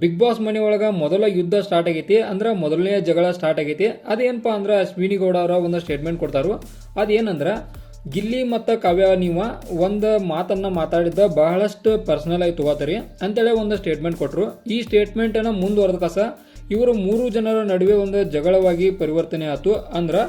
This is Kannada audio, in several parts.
ಬಿಗ್ ಬಾಸ್ ಮನೆ ಒಳಗ ಮೊದಲ ಯುದ್ಧ ಸ್ಟಾರ್ಟ್ ಆಗೈತಿ, ಅಂದ್ರೆ ಮೊದಲನೇ ಜಗಳ ಸ್ಟಾರ್ಟ್ ಆಗೈತಿ. ಅದೇನಪ್ಪ ಅಂದ್ರೆ ಅಶ್ವಿನಿ ಗೌಡ ಅವರ ಒಂದು ಸ್ಟೇಟ್ಮೆಂಟ್ ಕೊಡ್ತಾರು. ಅದೇನಂದ್ರೆ, ಗಿಲ್ಲಿ ಮತ್ತು ಕಾವ್ಯ ನೀವ ಒಂದು ಮಾತನ್ನ ಮಾತಾಡಿದ್ದ ಬಹಳಷ್ಟು ಪರ್ಸನಲ್ ಆಗಿ ತಗೋತಾರಿ ಅಂತೇಳಿ ಒಂದು ಸ್ಟೇಟ್ಮೆಂಟ್ ಕೊಟ್ಟರು ಈ ಸ್ಟೇಟ್ಮೆಂಟನ್ನು ಮುಂದುವರೆದ ಕಸ ಇವರು ಮೂರು ಜನರ ನಡುವೆ ಒಂದು ಜಗಳವಾಗಿ ಪರಿವರ್ತನೆ ಆಯ್ತು ಅಂದ್ರೆ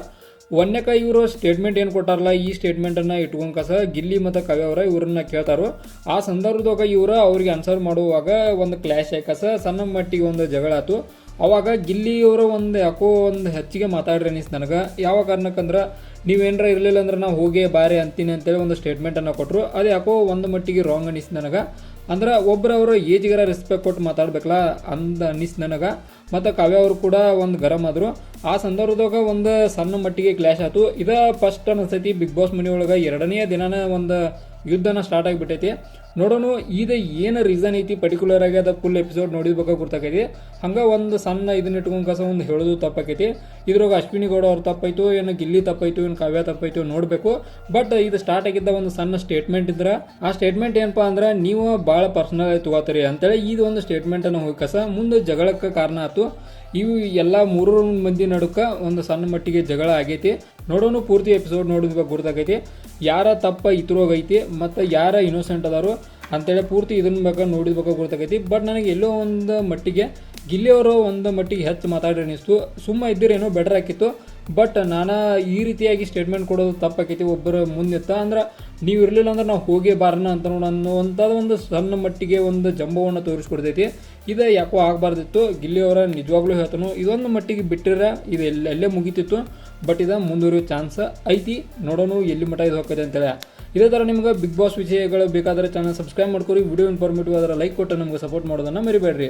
ಒಂದನೇಕ ಇವರು ಸ್ಟೇಟ್ಮೆಂಟ್ ಏನು ಕೊಟ್ಟಾರಲ್ಲ, ಈ ಸ್ಟೇಟ್ಮೆಂಟನ್ನು ಇಟ್ಕೊಂಡು ಕಸ, ಗಿಲ್ಲಿ ಮತ್ತು ಕವಿ ಅವರ ಇವ್ರನ್ನ ಕೇಳ್ತಾರೋ. ಆ ಸಂದರ್ಭದಾಗ ಇವರು ಅವ್ರಿಗೆ ಆನ್ಸರ್ ಮಾಡುವಾಗ ಒಂದು ಕ್ಲಾಶ್ ಆಯ್ಕಸ ಸಣ್ಣ ಮಟ್ಟಿಗೆ ಒಂದು ಜಗಳ ಆಯ್ತು ಅವಾಗ ಗಿಲ್ಲಿಯವರು ಒಂದು ಯಾಕೋ ಒಂದು ಹೆಚ್ಚಿಗೆ ಮಾತಾಡ್ರಿ ಅನಿಸ್ತು ನನಗೆ. ಯಾವ ಕಾರಣಕ್ಕಂದ್ರೆ, ನೀವೇನರ ಇರಲಿಲ್ಲ ಅಂದ್ರೆ ನಾವು ಹೋಗಿ ಬಾರಿ ಅಂತೀನಿ ಅಂತೇಳಿ ಒಂದು ಸ್ಟೇಟ್ಮೆಂಟನ್ನು ಕೊಟ್ಟರು ಅದು ಯಾಕೋ ಒಂದು ಮಟ್ಟಿಗೆ ರಾಂಗ್ ಅನಿಸ್ತು ನನಗೆ. ಅಂದ್ರೆ ಒಬ್ಬರವರು ಏಜ್ಗರ ರೆಸ್ಪೆಕ್ಟ್ ಕೊಟ್ಟು ಮಾತಾಡ್ಬೇಕಲ್ಲ, ಅಂದ ಅನಿಸ್ ನನಗೆ. ಮತ್ತು ಕಾವ್ಯ ಅವರು ಕೂಡ ಒಂದು ಗರಂ ಆದರು. ಆ ಸಂದರ್ಭದಾಗ ಒಂದು ಸಣ್ಣ ಮಟ್ಟಿಗೆ ಕ್ಲಾಶ್ ಆಯ್ತು. ಇದ ಫಸ್ಟ್ ಅನಿಸ್ತೈತಿ ಬಿಗ್ ಬಾಸ್ ಮನೆಯೊಳಗೆ ಎರಡನೇ ದಿನಾನ ಒಂದು ಯುದ್ಧನ ಸ್ಟಾರ್ಟ್ ಆಗಿಬಿಟ್ಟೈತಿ. ನೋಡೋಣ ಇದು ಏನು ರೀಸನ್ ಐತಿ ಪರ್ಟಿಕ್ಯುಲರ್ ಆಗಿ ಅದು ಫುಲ್ ಎಪಿಸೋಡ್ ನೋಡಿದ್ಬೇಕಾಗ ಗೊತ್ತಾಗೈತಿ ಹಂಗೆ ಒಂದು ಸಣ್ಣ ಇದನ್ನ ಇಟ್ಕೊಂಡ್ ಕಸ ಒಂದು ಹೇಳೋದು ತಪ್ಪಾಕೈತಿ. ಇದ್ರಾಗ ಅಶ್ವಿನಿ ಗೌಡ ಅವ್ರು ತಪ್ಪಾಯ್ತು, ಏನು ಗಿಲ್ಲಿ ತಪ್ಪಾಯ್ತು, ಏನು ಕಾವ್ಯ ತಪ್ಪಾಯ್ತು ನೋಡಬೇಕು. ಬಟ್ ಇದು ಸ್ಟಾರ್ಟ್ ಆಗಿದ್ದ ಒಂದು ಸಣ್ಣ ಸ್ಟೇಟ್ಮೆಂಟ್ ಇದ್ರೆ. ಆ ಸ್ಟೇಟ್ಮೆಂಟ್ ಏನಪ್ಪಾ ಅಂದ್ರೆ, ನೀವು ಭಾಳ ಪರ್ಸನಲ್ ಆಗಿ ತಗೋತೀರಿ ಅಂತೇಳಿ ಇದು ಒಂದು ಸ್ಟೇಟ್ಮೆಂಟನ್ನು ಹೋಗಿ ಕಸ ಮುಂದೆ ಜಗಳಕ್ಕೆ ಕಾರಣ ಆಯ್ತು ಇವು ಎಲ್ಲ ಮೂರು ಮಂದಿ ನಡುಕ ಒಂದು ಸಣ್ಣ ಮಟ್ಟಿಗೆ ಜಗಳ ಆಗೈತಿ. ನೋಡೋನು ಪೂರ್ತಿ ಎಪಿಸೋಡ್ ನೋಡಿದ್ಬೇಕು ಗುರ್ತಾಗೈತಿ. ಯಾರ ತಪ್ಪ ಇತ್ರೋಗೈತಿ ಮತ್ತು ಯಾರ ಇನ್ನೋಸೆಂಟ್ ಅದಾರು ಅಂತೇಳಿ ಪೂರ್ತಿ ಇದನ್ನ ಬೇಕಾ ನೋಡಿದ್ಬೇಕು ಗುರುತಾಗೈತಿ. ಬಟ್ ನನಗೆ ಎಲ್ಲೋ ಒಂದು ಮಟ್ಟಿಗೆ ಗಿಲ್ಲಿಯವರು ಒಂದು ಮಟ್ಟಿಗೆ ಹೆಚ್ಚು ಮಾತಾಡಿ ಅನಿಸ್ತು ಸುಮ್ಮ ಇದ್ದಿರೇನೋ ಬೆಟರ್ ಆಕಿತ್ತು ಬಟ್ ನಾನು ಈ ರೀತಿಯಾಗಿ ಸ್ಟೇಟ್ಮೆಂಟ್ ಕೊಡೋದು ತಪ್ಪಾಕೈತಿ, ಒಬ್ಬರ ಮುಂದೆತ್ತ ಅಂದ್ರೆ ನೀವು ಇರಲಿಲ್ಲ ಅಂದ್ರೆ ನಾವು ಹೋಗೇ ಬಾರನ ಅಂತ ಅನ್ನುವಂಥದ್ದು ಒಂದು ಸಣ್ಣ ಮಟ್ಟಿಗೆ ಒಂದು ಜಂಬವನ್ನು ತೋರಿಸ್ಕೊಡ್ತೈತಿ. ಇದು ಯಾಕೋ ಆಗಬಾರ್ದಿತ್ತು. ಗಿಲ್ಲಿಯವರ ನಿಜವಾಗ್ಲೂ ಹೇಳ್ತಾನು, ಇದೊಂದು ಮಟ್ಟಿಗೆ ಬಿಟ್ಟಿರ ಇದು ಎಲ್ಲ, ಎಲ್ಲೇ ಮುಗಿತಿತ್ತು. ಬಟ್ ಇದು ಮುಂದುವರಿಯೋ ಚಾನ್ಸ್ ಐತಿ. ನೋಡೋಣ ಎಲ್ಲಿ ಮಟ್ಟ ಇದು ಹೋಗ್ತೈತೆ ಅಂತೇಳಿ ಇದೇ ಥರ ನಿಮ್ಗೆ ಬಿಗ್ ಬಾಸ್ ವಿಷಯಗಳು ಬೇಕಾದರೆ ಚಾನಲ್ ಸಬ್ಸ್ಕ್ರೈಬ್ ಮಾಡ್ಕೊರಿ. ವಿಡಿಯೋ ಇನ್ಫಾರ್ಮೇಟಿವ್ ಅದರ ಲೈಕ್ ಕೊಟ್ಟು ನಮ್ಗೆ ಸಪೋರ್ಟ್ ಮಾಡೋದನ್ನು ಮರಿಬೇಡ್ರಿ.